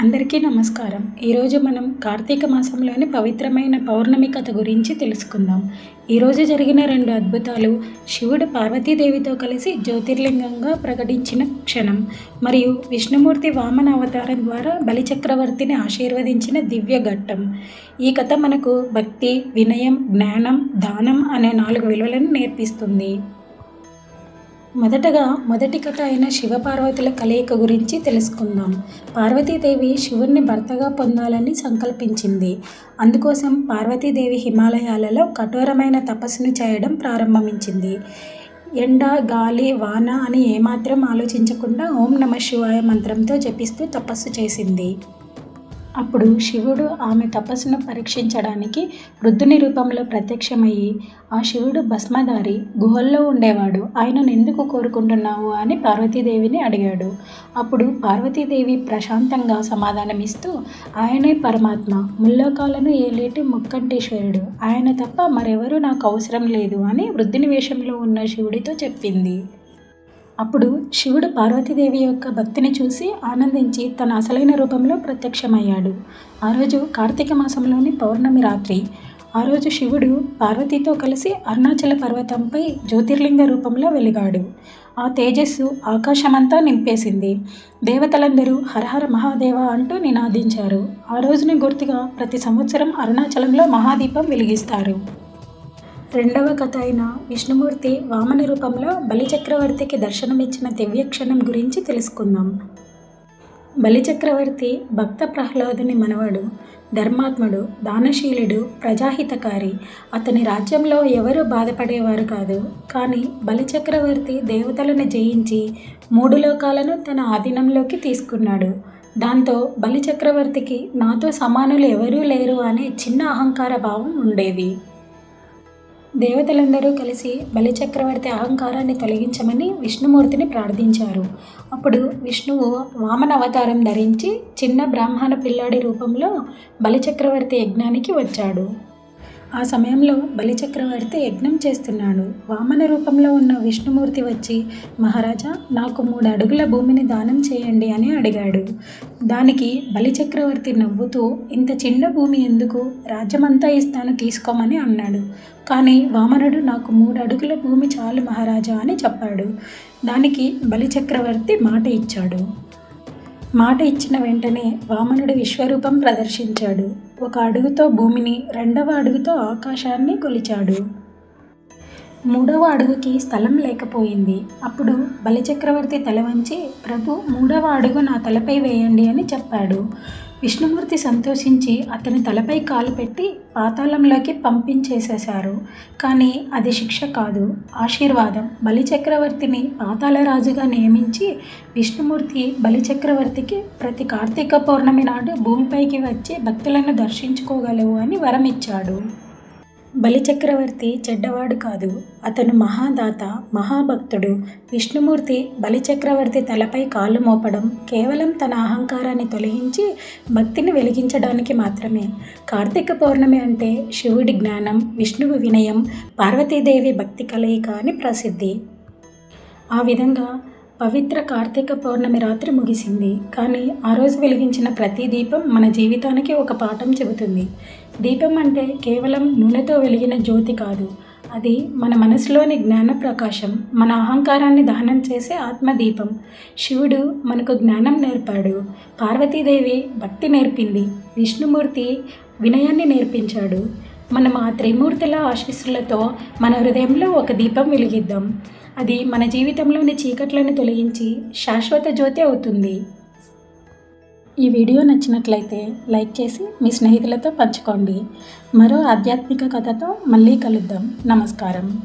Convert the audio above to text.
అందరికీ నమస్కారం. ఈరోజు మనం కార్తీక మాసంలోని పవిత్రమైన పౌర్ణమి కథ గురించి తెలుసుకుందాం. ఈరోజు జరిగిన రెండు అద్భుతాలు శివుడు పార్వతీదేవితో కలిసి జ్యోతిర్లింగంగా ప్రకటించిన క్షణం మరియు విష్ణుమూర్తి వామన అవతారం ద్వారా బలిచక్రవర్తిని ఆశీర్వదించిన దివ్య ఘట్టం. ఈ కథ మనకు భక్తి వినయం జ్ఞానం దానం అనే నాలుగు విలువలను నేర్పిస్తుంది. మొదటగా మొదటి కథ అయిన శివపార్వతుల కలయిక గురించి తెలుసుకుందాం. పార్వతీదేవి శివుణ్ణి భర్తగా పొందాలని సంకల్పించింది. అందుకోసం పార్వతీదేవి హిమాలయాలలో కఠోరమైన తపస్సును చేయడం ప్రారంభించింది. ఎండ గాలి వాన అని ఏమాత్రం ఆలోచించకుండా ఓం నమ శివాయ మంత్రంతో జపిస్తూ తపస్సు చేసింది. అప్పుడు శివుడు ఆమె తపస్సును పరీక్షించడానికి వృద్ధుని రూపంలో ప్రత్యక్షమయ్యి ఆ శివుడు భస్మధారి గుహల్లో ఉండేవాడు. ఆయనను ఎందుకు కోరుకుంటున్నావు? అని పార్వతీదేవిని అడిగాడు. అప్పుడు పార్వతీదేవి ప్రశాంతంగా సమాధానమిస్తూ ఆయనే పరమాత్మ. ముల్లోకాలను ఏలేటి ముక్కంటేశ్వరుడు ఆయన తప్ప మరెవరూ నాకు అవసరం లేదు అని వృద్ధుని వేషంలో ఉన్న శివుడితో చెప్పింది. అప్పుడు శివుడు పార్వతీదేవి యొక్క భక్తిని చూసి ఆనందించి తన అసలైన రూపంలో ప్రత్యక్షమయ్యాడు. ఆ రోజు కార్తీక మాసంలోని పౌర్ణమి రాత్రి ఆ రోజు శివుడు పార్వతీతో కలిసి అరుణాచల పర్వతంపై జ్యోతిర్లింగ రూపంలో వెలిగాడు. ఆ తేజస్సు ఆకాశమంతా నింపేసింది. దేవతలందరూ హరహర మహాదేవ అంటూ నినాదించారు. ఆ రోజుని గుర్తుగా ప్రతి సంవత్సరం అరుణాచలంలో మహాదీపం వెలిగిస్తారు. రెండవ కథ అయిన విష్ణుమూర్తి వామన రూపంలో బలిచక్రవర్తికి దర్శనమిచ్చిన దివ్యక్షణం గురించి తెలుసుకుందాం. బలిచక్రవర్తి భక్త ప్రహ్లాదుని మనవడు ధర్మాత్ముడు దానశీలుడు ప్రజాహితకారి. అతని రాజ్యంలో ఎవరు బాధపడేవారు కాదు. కానీ బలిచక్రవర్తి దేవతలను జయించి మూడు లోకాలను తన ఆధీనంలోకి తీసుకున్నాడు. దాంతో బలిచక్రవర్తికి నాతో సమానులు ఎవరూ లేరు అనే చిన్న అహంకార భావం ఉండేది. దేవతలందరూ కలిసి బలిచక్రవర్తి అహంకారాన్ని తొలగించమని విష్ణుమూర్తిని ప్రార్థించారు. అప్పుడు విష్ణువు వామన అవతారం ధరించి చిన్న బ్రాహ్మణ పిల్లాడి రూపంలో బలిచక్రవర్తి యజ్ఞానికి వచ్చాడు. ఆ సమయంలో బలిచక్రవర్తి యజ్ఞం చేస్తున్నాడు. వామన రూపంలో ఉన్న విష్ణుమూర్తి వచ్చి మహారాజా నాకు మూడు అడుగుల భూమిని దానం చేయండి అని అడిగాడు. దానికి బలిచక్రవర్తి నవ్వుతూ ఇంత చిన్న భూమి ఎందుకు? రాజ్యమంతా ఇస్తాను తీసుకోమని అన్నాడు. కానీ వామనుడు నాకు మూడు అడుగుల భూమి చాలు మహారాజా అని చెప్పాడు. దానికి బలిచక్రవర్తి మాట ఇచ్చాడు. మాట ఇచ్చిన వెంటనే వామనుడు విశ్వరూపం ప్రదర్శించాడు. ఒక అడుగుతో భూమిని రెండవ అడుగుతో ఆకాశాన్ని కొలిచాడు. మూడవ అడుగుకి స్థలం లేకపోయింది. అప్పుడు బలిచక్రవర్తి తల వంచి ప్రభు మూడవ అడుగు నా తలపై వేయండి అని చెప్పాడు. విష్ణుమూర్తి సంతోషించి అతని తలపై కాలు పెట్టి పాతాళంలోకి పంపించేసేశారు. కానీ అది శిక్ష కాదు. ఆశీర్వాదం. బలిచక్రవర్తిని పాతాళరాజుగా నియమించి విష్ణుమూర్తి బలిచక్రవర్తికి ప్రతి కార్తీక పౌర్ణమి నాడు భూమిపైకి వచ్చి భక్తులను దర్శించుకోగలవు అని వరమిచ్చాడు. బలిచక్రవర్తి చెడ్డవాడు కాదు. అతను మహాదాత మహాభక్తుడు. విష్ణుమూర్తి బలిచక్రవర్తి తలపై కాలు మోపడం కేవలం తన అహంకారాన్ని తొలగించి భక్తిని వెలిగించడానికి మాత్రమే. కార్తీక పౌర్ణమి అంటే శివుడి జ్ఞానం విష్ణువు వినయం పార్వతీదేవి భక్తి కలయిక అని ప్రసిద్ధి. ఆ విధంగా పవిత్ర కార్తీక పౌర్ణమి రాత్రి ముగిసింది. కానీ ఆ రోజు వెలిగించిన ప్రతి దీపం మన జీవితానికి ఒక పాఠం చెబుతుంది. దీపం అంటే కేవలం నూనెతో వెలిగిన జ్యోతి కాదు. అది మన మనసులోని జ్ఞాన ప్రకాశం మన అహంకారాన్ని దహనం చేసే ఆత్మదీపం. శివుడు మనకు జ్ఞానం నేర్పాడు. పార్వతీదేవి భక్తి నేర్పింది. విష్ణుమూర్తి వినయాన్ని నేర్పించాడు. మనం ఆ త్రిమూర్తుల ఆశీస్సులతో మన హృదయంలో ఒక దీపం వెలిగిద్దాం. అది మన జీవితంలోని చీకట్లను తొలగించి శాశ్వత జ్యోతి అవుతుంది. ఈ వీడియో నచ్చినట్లయితే లైక్ చేసి మీ స్నేహితులతో పంచుకోండి. మరో ఆధ్యాత్మిక కథతో మళ్ళీ కలుద్దాం. నమస్కారం.